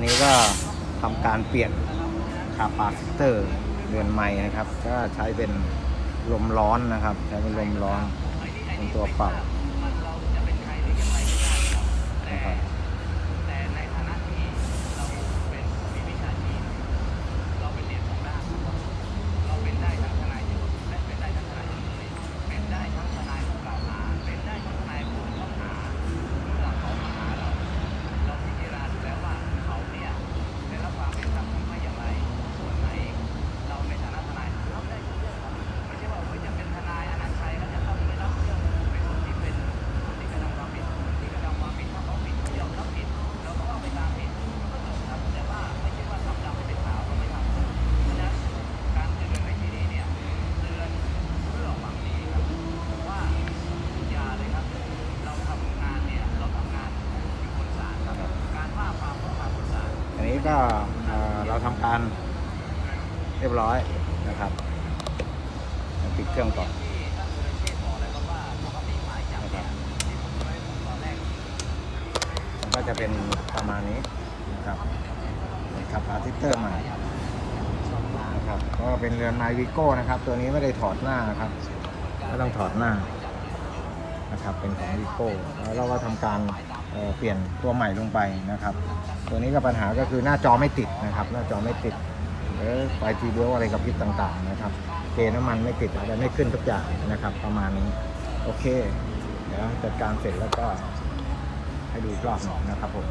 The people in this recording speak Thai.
นนี้ก็ทำการเปลี่ยนคาปาซิเตอร์เรือนใหม่นะครับ ก็ใช้เป็นลมร้อนนะครับ ใช้เป็นลมร้อนเป็นตัวเป่านะครับ ก็เราทำการเรียบร้อยนะครับปิดเครื่องก่อนนสุรเชษฐ์บอกเลยครับว่าปกติหมายจับเนี่ยที่ผมเคยพูดตอนแรกมันก็จะเป็นประมาณนี้นะครับเป็นคาปาซิเตอร์ใหม่นะครับก็เป็นเรือนไมวิโก้นะครับ ตัวนี้ไม่ได้ถอดหน้านะครับไม่ต้องถอดหน้า นะครับเป็นของวีโก้แล้วเราก็ทำการเเปลี่ยนตัวใหม่ลงไปนะครับ ตัวนี้ก็ปัญหาก็คือหน้าจอไม่ติดนะครับ หน้าจอไม่ติดหรือไฟทีเบลอะไรกับพิษต่างๆนะครับเกน้ำมันไม่ติดอะไรไม่ขึ้นทุกอย่างนะครับ ประมาณนี้โอเคเดี๋ยวจัดการเสร็จแล้วก็ให้ดูรอบหนึ่งนะครับผม